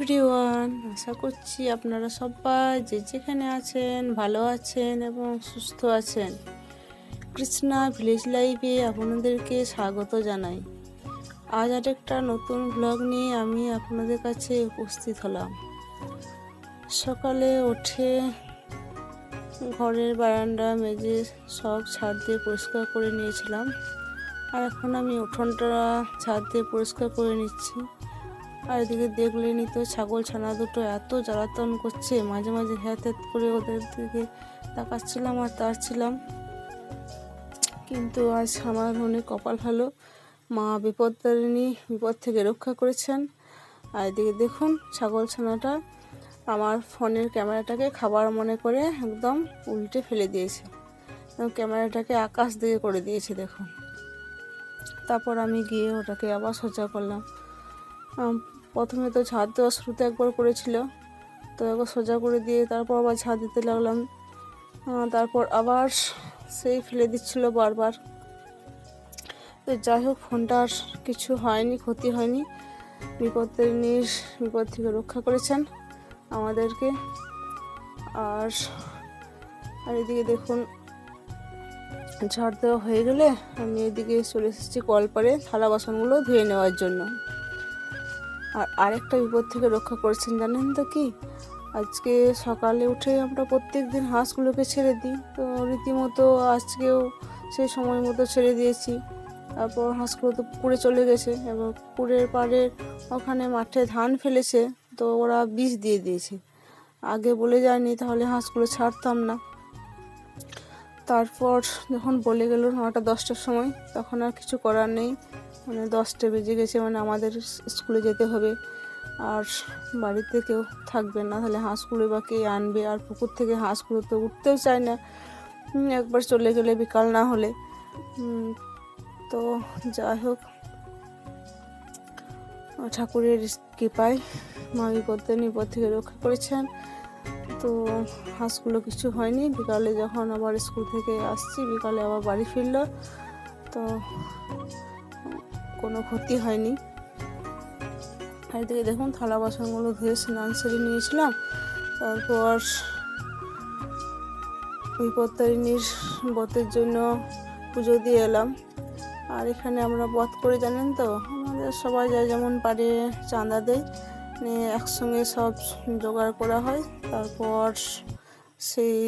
আশা করছি আপনারা সবাই যে যেখানে আছেন, ভালো আছেন এবং সুস্থ আছেন। কৃষ্ণা ভিলেজ লাইফে আপনাদেরকে স্বাগত জানাই। আজ আর একটা নতুন ব্লগ নিয়ে আমি আপনাদের কাছে উপস্থিত হলাম। সকালে উঠে ঘরের বারান্দা মেজে সব ছাদ দিয়ে পরিষ্কার করে নিয়েছিলাম। আর এখন আমি উঠোনটা ছাদ দিয়ে পরিষ্কার করে নিচ্ছি। আর এদিকে দেখলেনি তো ছাগল ছানা দুটো এত জ্বালাতন করছে, মাঝে মাঝে হ্যাত হ্যাত করে ওদের দিকে তাকাচ্ছিলাম আর তাড়ছিলাম। কিন্তু আজ আমার মনে কপাল ভালো, মা বিপদতারিণী বিপদ থেকে রক্ষা করেছেন। আর এদিকে দেখুন ছাগল ছানাটা আমার ফোনের ক্যামেরাটাকে খাবার মনে করে একদম উল্টে ফেলে দিয়েছে। ক্যামেরাটাকে আকাশ দিয়ে করে দিয়েছে, দেখুন। তারপর আমি গিয়ে ওটাকে আবার সোজা করলাম। প্রথমে তো ঝাড় দেওয়া শুরুতে একবার করেছিল, তো একবার সোজা করে দিয়ে তারপর আবার ঝাড় দিতে লাগলাম। তারপর আবার সেই ফেলে দিচ্ছিল বারবার। তো যাই হোক ফোনটার কিছু হয়নি, ক্ষতি হয়নি। বিপদের নির, বিপদ থেকে রক্ষা করেছেন আমাদেরকে। আর আর এদিকে দেখুন ঝাড় দেওয়া হয়ে গেলে আমি এদিকে চলে এসেছি কল কলপারে থালা বাসনগুলো ধুয়ে নেওয়ার জন্য। আর আরেকটা বিপদ থেকে রক্ষা করেছেন জানেন তো কি? আজকে সকালে উঠে আমরা প্রত্যেক দিন হাঁসগুলোকে ছেড়ে দিই। তো রীতিমতো আজকেও সেই সময় মতো ছেড়ে দিয়েছি। তারপর হাঁসগুলো তো পুকুরে চলে গেছে। এবার পুকুরের পাড়ে ওখানে মাঠে ধান ফেলেছে। তো ওরা বিষ দিয়ে দিয়েছে। আগে বলে যায়নি, তাহলে হাঁসগুলো ছাড়তাম না। তারপর যখন বলে গেল নটা দশটার সময়, তখন আর কিছু করার নেই। মানে দশটা বেজে গেছে মানে আমাদের স্কুলে যেতে হবে। আর বাড়িতে কেউ থাকবে না, তাহলে হাঁসগুলো বা কে আনবে? আর পুকুর থেকে হাঁসগুলো তো উঠতেও চায় না। একবার চলে গেলে বিকাল না হলে। তো যাই হোক। ঠাকুরের কৃপায় মা বিপদে বিপদ থেকে রক্ষা করেছেন। তো হাঁসগুলো কিছু হয়নি। বিকালে যখন আবার স্কুল থেকে আসছি, বিকালে আবার বাড়ি ফিরলো। তো কোনো ক্ষতি হয়নি। আর এদিকে দেখুন থালা বাসনগুলো ধুয়ে স্নান সেরে নিয়েছিলাম। তারপর বিপত্তারিণীর বতের জন্য পুজো দিয়ে এলাম। আর এখানে আমরা বধ করে, জানেন তো? আমাদের সবাই যা যেমন পারে চাঁদা দেয়, নিয়ে একসঙ্গে সব জোগাড় করা হয়। তারপর সেই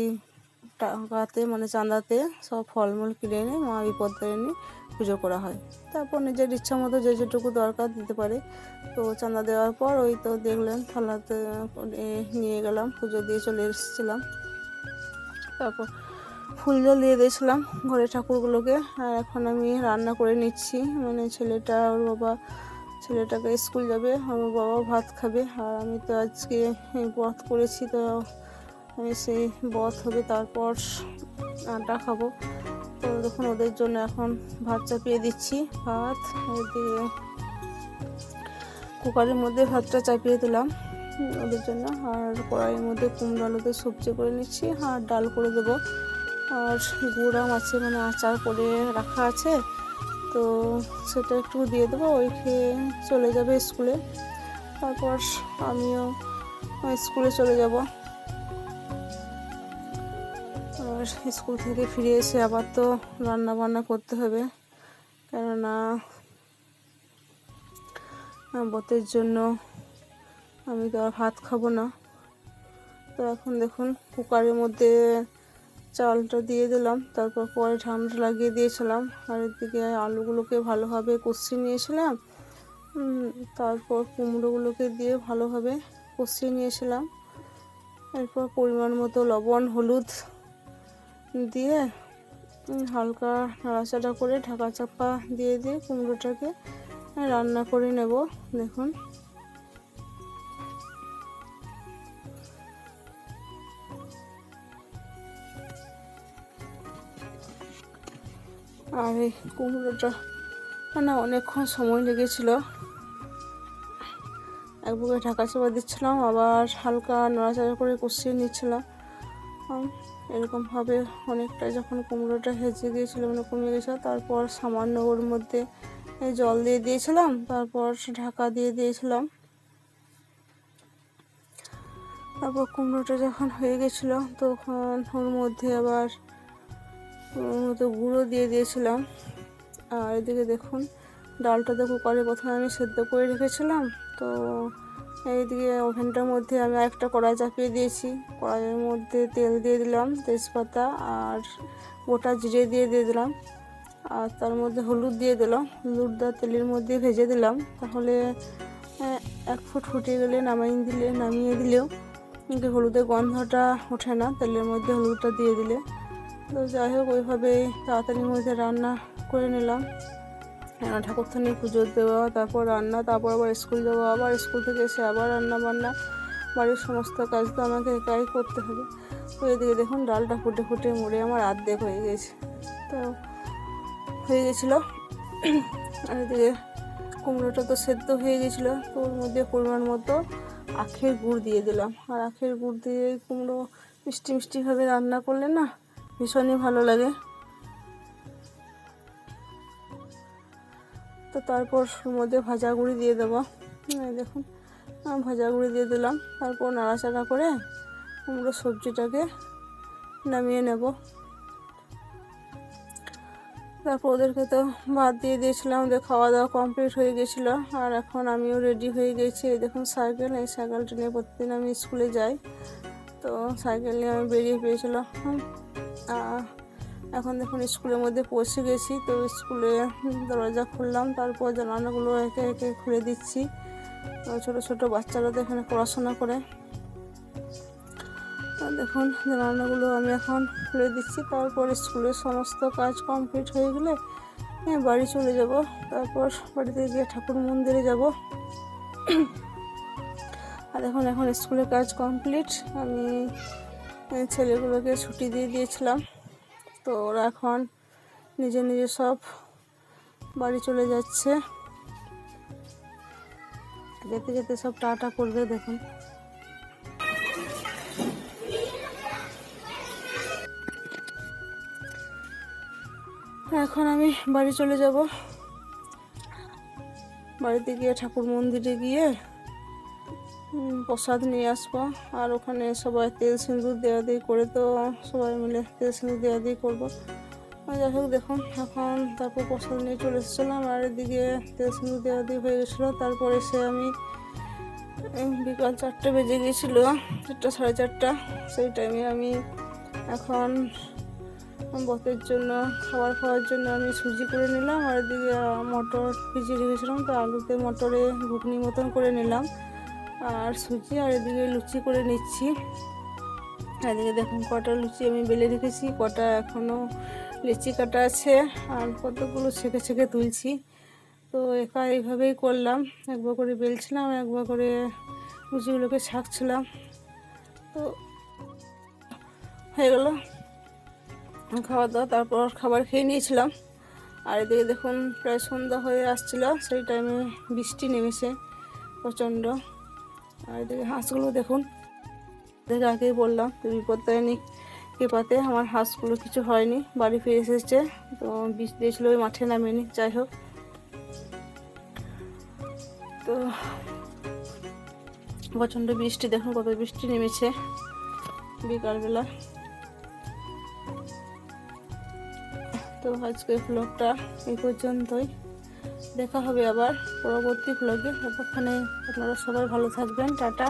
টাকাতে মানে চাঁদাতে সব ফলমূল কিনে এনে মা বিপত্তারিণী পুজো করা হয়। তারপর নিজের ইচ্ছা মতো যে যেটুকু দরকার দিতে পারে। তো চাঁদা দেওয়ার পর ওই তো দেখলেন থালাতে নিয়ে গেলাম, পুজো দিয়ে চলে এসেছিলাম। তারপর ফুল জল দিয়ে দিয়েছিলাম ঘরে ঠাকুরগুলোকে। আর এখন আমি রান্না করে নিচ্ছি। মানে ছেলেটা, ওর বাবা, ছেলেটাকে স্কুল যাবে আর ওর বাবা ভাত খাবে। আর আমি তো আজকে বধ করেছি তো সেই বধ হবে তারপর আটা খাব। তো দেখুন, ওদের জন্য এখন ভাত চাপিয়ে দিচ্ছি। ভাত দিয়ে কুকারের মধ্যে ভাতটা চাপিয়ে দিলাম ওদের জন্য। আর কড়াইয়ের মধ্যে কুমড়ো আলুতে সবজি করে নিচ্ছি। আর ডাল করে দেবো। আর গুড়া মাছে মানে আচার করে রাখা আছে। তো সেটা একটু দিয়ে দেবো, ওই খেয়ে চলে যাবে স্কুলে। তারপর আমিও স্কুলে চলে যাব। আর স্কুল থেকে ফিরে এসে আবার তো রান্না বান্না করতে হবে। কেননা বতের জন্য আমি তো আর ভাত খাব না। তো এখন দেখুন, কুকারের মধ্যে চালটা দিয়ে দিলাম, তারপর পরে ঠান্ডা লাগিয়ে দিয়েছিলাম। আর এদিকে আলুগুলোকে ভালোভাবে কষিয়ে নিয়েছিলাম। তারপর কুমড়োগুলোকে দিয়ে ভালোভাবে কষিয়ে নিয়েছিলাম। এরপর পরিমাণ মতো লবণ, হলুদ দিয়ে হালকা নাড়াচাড়া করে ঢাকা চাপা দিয়ে দিয়ে কুমড়োটাকে রান্না করে নেব, দেখুন। আর এই কুমড়োটা মানে অনেকক্ষণ সময় লেগেছিল। এক বুকে ঢাকা চাপা দিচ্ছিলাম, আবার হালকা নড়াচড়া করে কষিয়ে নিচ্ছিলাম। উম, এরকমভাবে অনেকটা যখন কুমড়োটা হেজে গিয়েছিল মানে কমে গেছিল তারপর সামান্য ওর মধ্যে জল দিয়ে দিয়েছিলাম তারপর ঢাকা দিয়ে দিয়েছিলাম। তারপর কুমড়োটা যখন হয়ে গেছিল তখন ওর মধ্যে আবার মধ্যে গুঁড়ো দিয়ে দিয়েছিলাম। আর এদিকে দেখুন ডালটা তো কুকারে প্রথমে আমি সেদ্ধ করে রেখেছিলাম তো এইদিকে ওভেনটার মধ্যে আমি একটা কড়াই চাপিয়ে দিয়েছি। কড়াইয়ের মধ্যে তেল দিয়ে দিলাম, তেজপাতা আর গোটা জিরে দিয়ে দিয়ে দিলাম। আর তার মধ্যে হলুদ দিয়ে দিলাম। হলুদটা তেলের মধ্যে ভেজে দিলাম। তাহলে এক ফুট ফুটে গেলে নামিয়ে দিলে, নামিয়ে দিলেও কিন্তু হলুদের গন্ধটা ওঠে না। তেলের মধ্যে হলুদটা দিয়ে দিলে। তো যাই হোক, ওইভাবেই তাড়াতাড়ির মধ্যে রান্না করে নিলাম। আহ, ঠাকুরথানে পুজো দেওয়া তারপর রান্না তারপর আবার স্কুল যাওয়া আবার স্কুল থেকে এসে আবার রান্না বান্না বাড়ির সমস্ত কাজ তো আমাকে একাই করতে হবে। তো এদিকে দেখুন ডালটা ফুটে ফুটে মরে আমার আর্ধেক হয়ে গেছে। তো হয়ে গেছিল। আর এদিকে কুমড়োটা তো সেদ্ধ হয়ে গেছিল। তো ওর মধ্যে পরিমাণ মতো আখের গুড় দিয়ে দিলাম। আর আখের গুড় দিয়ে কুমড়ো মিষ্টি মিষ্টিভাবে রান্না করলে না ভীষণই ভালো লাগে। তারপর মধ্যে ভাজা গুঁড়ি দিয়ে দেবো। দেখুন ভাজা গুঁড়ি দিয়ে দিলাম। তারপর নাড়াচাড়া করে আমরা সবজিটাকে নামিয়ে নেব। তারপর ওদেরকে তো ভাত দিয়ে দিয়েছিলাম ওদের খাওয়া দাওয়া কমপ্লিট হয়ে গেছিল। আর এখন আমিও রেডি হয়ে গেছি। এই দেখুন সাইকেল এই সাইকেলটা নিয়ে প্রতিদিন আমি স্কুলে যাই। তো সাইকেল নিয়ে আমি বেরিয়ে পেয়েছিলাম। আহ, এখন দেখুন স্কুলের মধ্যে পৌঁছে গেছি। তো স্কুলে দরজা খুললাম, তারপর জানালাগুলো একে একে খুলে দিচ্ছি। ছোটো ছোটো বাচ্চারা তো এখানে পড়াশোনা করে। দেখুন জানালাগুলো আমি এখন খুলে দিচ্ছি। তারপর স্কুলের সমস্ত কাজ কমপ্লিট হয়ে গেলে হ্যাঁ বাড়ি চলে যাব। তারপর বাড়িতে গিয়ে ঠাকুর মন্দিরে যাব। আর এখন এখন স্কুলের কাজ কমপ্লিট। আমি ছেলেগুলোকে ছুটি দিয়ে দিয়েছিলাম। তো ওরা এখন নিজে নিজে সব বাড়ি চলে যাচ্ছে। যেতে যেতে সব টাটা করবে, দেখুন। এখন আমি বাড়ি চলে যাব। বাড়িতে গিয়ে ঠাকুর মন্দিরে গিয়ে প্রসাদ নিয়ে আসব। আর ওখানে সবাই তেল সিঁদুর দেওয়া দিয়ে করে তো সবাই মিলে তেল সিঁদুর দেওয়া দিয়ে করব। যাই হোক, দেখুন, এখন তারপর প্রসাদ নিয়ে চলে এসেছিলাম। আর এদিকে তেল সিঁদুর দেওয়া দিয়ে হয়ে গেছিল। তারপরে সে আমি বিকাল চারটে বেজে গিয়েছিল, চারটা, সাড়ে চারটা, সেই টাইমে আমি এখন বতের জন্য, খাবার খাওয়ার জন্য আমি সুজি করে নিলাম। আর এদিকে মটর ভিজিয়ে রেখেছিলাম, তো আলুতে মটরে ঘুগনি মতন করে নিলাম। আর সুজি, আর এদিকে লুচি করে নিচ্ছি। এদিকে দেখুন কটা লুচি আমি বেলে রেখেছি, কটা এখনও লিচি কাটা আছে, আর কতগুলো ছেঁকে ছেঁকে তুলছি। তো একা এইভাবেই করলাম, একবার করে বেলছিলাম, একবার করে লুচিগুলোকে ছাঁকছিলাম। তো হয়ে গেলো খাওয়া দাওয়া, তারপর খাবার খেয়ে নিয়েছিলাম। আর এদিকে দেখুন প্রায় সন্ধ্যা হয়ে আসছিল, সেই টাইমে বৃষ্টি নেমেছে প্রচণ্ড। আর এদিকে হাঁসগুলো দেখুন। দেখে আগেই বললাম বিপত্তারিণী কৃপাতে আমার হাঁসগুলো কিছু হয়নি, বাড়ি ফিরে এসেছে, তো বিষ দিয়েছিল ওই মাঠে নামেনি, যাই হোক। তো প্রচণ্ড বৃষ্টি, দেখুন কত বৃষ্টি নেমেছে বিকালবেলা। তো আজকের ব্লগটা এই পর্যন্তই। দেখা হবে আবার পরবর্তী ব্লগে ততক্ষণে আপনারা সবাই ভালো থাকবেন। টাটা।